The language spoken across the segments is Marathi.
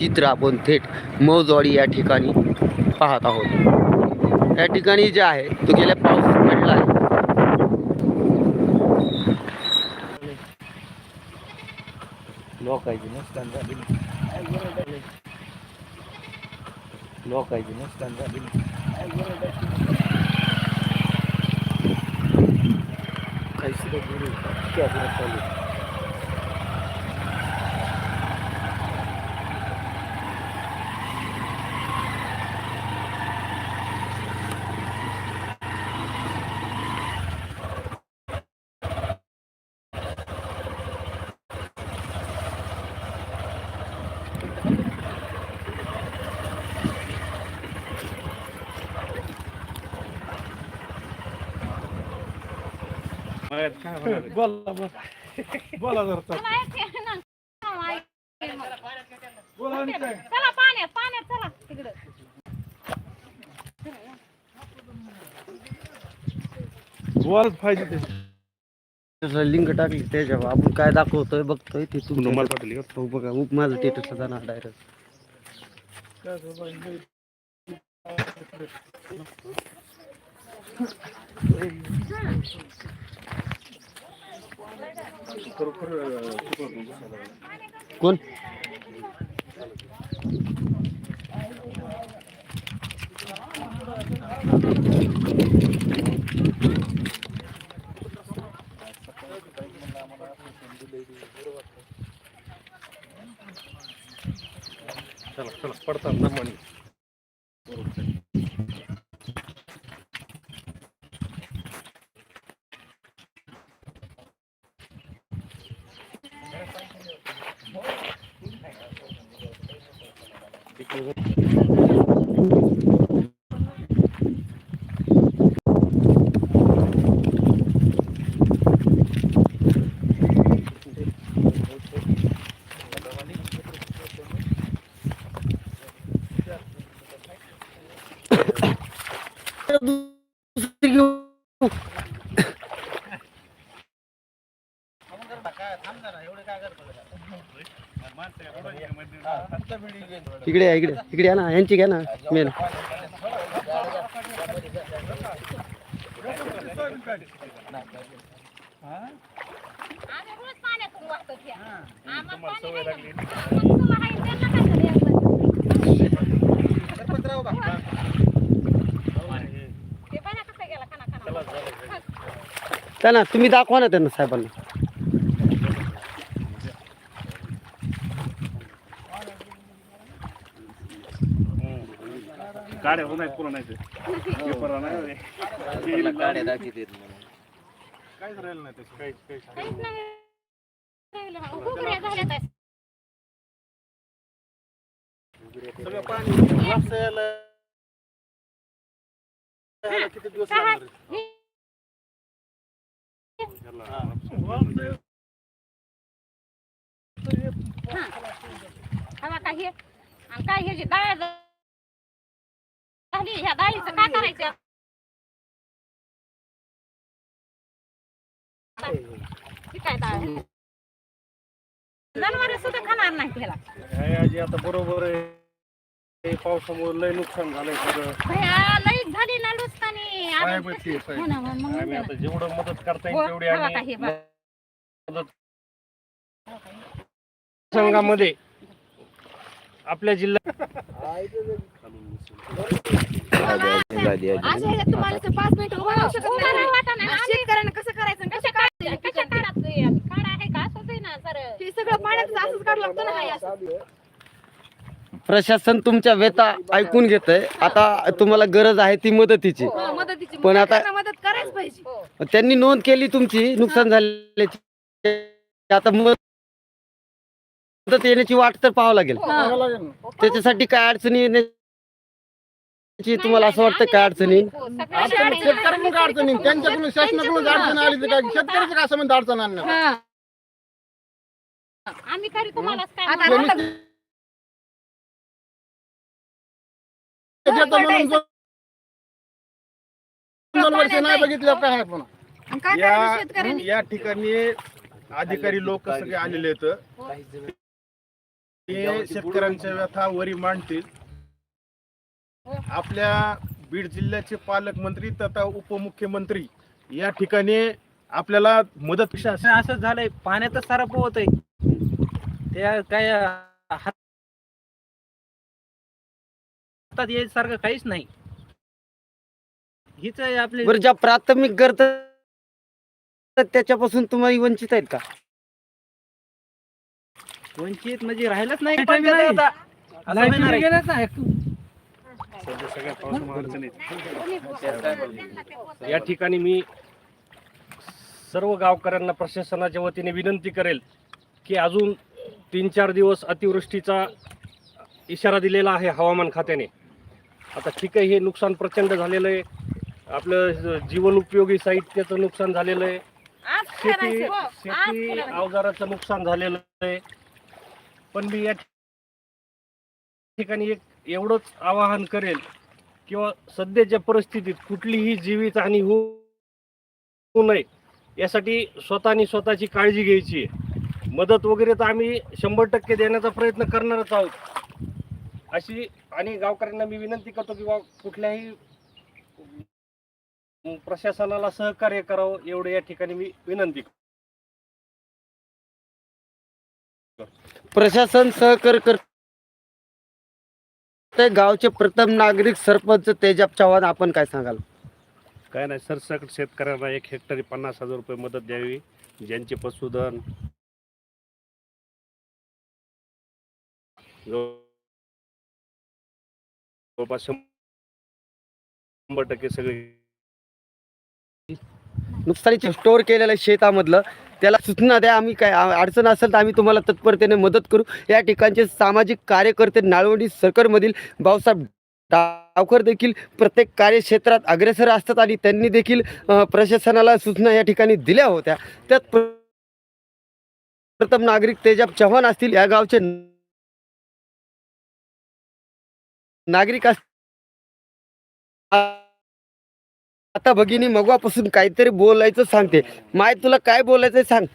चित्र आपण थेट मौजवाडी या ठिकाणी पाहत आहोत. या ठिकाणी जे आहे तो गेल्या पाऊस पडला आहे. लोकायची नुकसान झाली लोकायची नुकसान झाली बोला बोला. बोला जर चला. पाण्यात पाण्यात चला तिकडं. बोलाच पाहिजे ते. त्याचं लिंक टाकली त्याच्यावर आपण काय दाखवतोय बघतोय ते तुम्ही पाठवली का? हो बघा उप माझं टेटसला जाणार डायरेक्ट कोण? चला चला पडतात ना इकडे इकडे. इकडे या ना. यांची घ्या ना. मेन. त्यांना तुम्ही दाखवा ना त्यांना साहेबांना. गाड्या हो नाही पुरा नाही ते. पेपर नाही रे. ते गाड्या दाखवते काहीच राहिलं नाही त्याचं. काहीच काहीच काहीच नाही राहिलं. घुगऱ्या झाल्यात आहे. सगळं पाणी वापसा यायला यायला किती दिवस काय? लागणार आहे? हे- हवा काय हे आणि काय हे झाली? ह्या डाळीचं काय करायचं? ही काय डाळ जनावर सुद्धा खाणार नाही त्याला हे आजी आता बरोबर आहे. हे पावसामुळे लय नुकसान झालंय सगळं. भया लईच झाली ना नुसतानी आम्ही- साहेबाची आहे, साहेब. हो ना, मग आम्ही म्हणते ना. आता जेवढं मदत करता हो, येईल तेवढी आम्ही हे. मदत संघामध्ये आपल्या जिल्ह्यात शेतकऱ्यांना कसं करायचं आणि कसं कशा? काढ- आम्ही? काढा आहे का असंच आहे ना हे सगळं असंच काढलं लागतं ना असं. प्रशासन तुमच्या व्यथा ऐकून घेतंय आता तुम्हाला गरज आहे ती मदतीची हो, मदतीची पण आता- मदत करायच पाहिजे हो. त्यांनी नोंद केली तुमची नुकसान झाल्याची आता मदत येण्याची वाट तर पाहावं लागेल. हो. त्याच्यासाठी काय अडचणी येण्याची तुम्हाला असं वाटतं काय अडचणी? हो, शेतकऱ्यांकडून काय अडचणी त्यांच्याकडून शासनाकडून अडचण आली तर काय? शेतकऱ्याचं काय संबंध अडचण आणणार? हा. आम्ही खरी तुम्हाला काय आता- म्हणू? आता- देतो म्हणून दोन दोन वर्ष नाही बघितलं काय आहे पुन्हा? आणि काय करायचं या या ठिकाणी अधिकारी लोक सगळे आलेले आहेत. हे शेतकऱ्यांच्या व्यथा वरी मांडतील. आपल्या बीड जिल्ह्याचे पालकमंत्री तथा उपमुख्यमंत्री या ठिकाणी आपल्याला मदत शासन असं झालंय. पाण्यातच सारा पोहत आहे त्या काय हातात यायसारखं काहीच नाही. हीच आहे आपली ज्या प्राथमिक गरज त्याच्यापासून तुम्ही वंचित आहेत का? वंचित म्हणजे राहिलंच नाही पंचायत आता. असं होणार आहे. या ठिकाणी मी सर्व गावकऱ्यांना प्रशासनाच्या वतीने विनंती करेल की अजून तीन चार दिवस अतिवृष्टीचा इशारा दिलेला आहे हवामान खात्याने आता ठीक आहे हे नुकसान प्रचंड झालेलं आहे आपलं जीवन उपयोगी साहित्याचं नुकसान झालेलं आहे शेती. आज शेती. अवजाराचं नुकसान झालेलं आहे पण मी या ठिकाणी एक एवढंच आवाहन करेल किंवा सध्याच्या परिस्थितीत कुठलीही जीवित होऊ होऊ नये यासाठी स्वतःनी स्वतःची काळजी घ्यायची आहे मदत वगैरे तर आम्ही शंभर टक्के देण्याचा प्रयत्न करणारच आहोत अशी आणि गावकऱ्यांना मी विनंती करतो की बा कुठल्याही प्रशासनाला सहकार्य करावं एवढं या ठिकाणी मी विनंती करतो. प्रशासन सहकार करते गावचे प्रथम नागरिक सरपंच तेजाब चव्हाण आपण काय सांगाल? काय नाही सरसकट शेतकऱ्यांना एक हेक्टरी पन्नास हजार रुपये मदत द्यावी. ज्यांचे पशुधन जवळ- जवळपास शंभर टक्के सगळे नुकसानीचे स्टोअर केलेलं शेतामधलं. त्याला सूचना द्या आम्ही काय अडचण असेल तर आम्ही तुम्हाला तत्परतेने मदत करू. या ठिकाणचे सामाजिक कार्यकर्ते नाळवंडी सरकारमधील भाऊसाहेब डावकर देखील प्रत्येक कार्यक्षेत्रात अग्रेसर असतात आणि त्यांनी देखील प्रशासनाला सूचना या ठिकाणी दिल्या होत्या. त्यात प्रथम नागरिक तेजाब चव्हाण असतील. या गावचे नागरिक अस आता भगिनी मगवापासून काहीतरी बोलायचं सांगते माय तुला काय बोलायचं सांग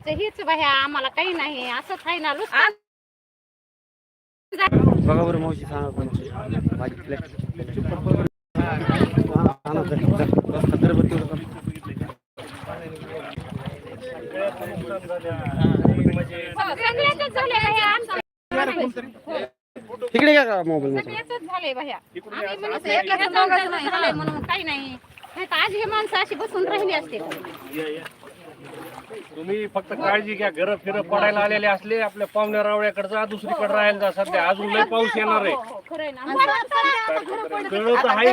हेच बाह्या आम्हाला काही नाही असंच आहे ना बघा बरं मावशी सांगा कोणची माझी फ्लॅट सगळ्याचंच झालंय बाह्या आमचं. तिकडे या का मोबाईल मध्ये? सगळ्याचंच झालंय आम्ही एकाचं म्हणून काही नाही. नाही तर आज हे माणसं अशी बसून राहिली असते तुम्ही फक्त काळजी घ्या. घर फिर पडायला आलेले असले आपल्या पाहुण्या रावळ्याकडे जा दुसरीकडे राहायला जा. सध्या अजून लय पाऊस येणार आहे. हो, खरंय ना कळलं तर आहे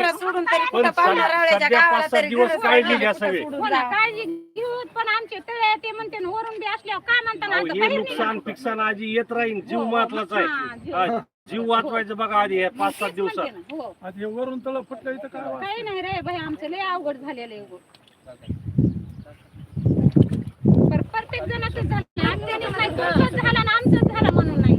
पण सध्या पाच सात दिवस काळजी घ्या सगळे. हो ना, काळजी घेऊ पण आमचे तळे ते म्हणते ना, वरून बी असल्यावर काय म्हणता अहो, हे नुकसान पिकसान आजी येत राहील जीव महत्त्वाचा हा, आहे जीव. हा, जीव वाचवायचं बघा आधी हे पाच सात दिवसात. ना, हो. आता वरून तळ फुटलं इथं काय काही नाही रे भाई आमचं लय अवघड झालेलं आहे. प्रत्येक जणाचं झालं. आमच्याने नाही तुमचंच झालं आमचंच झालं म्हणून नाही.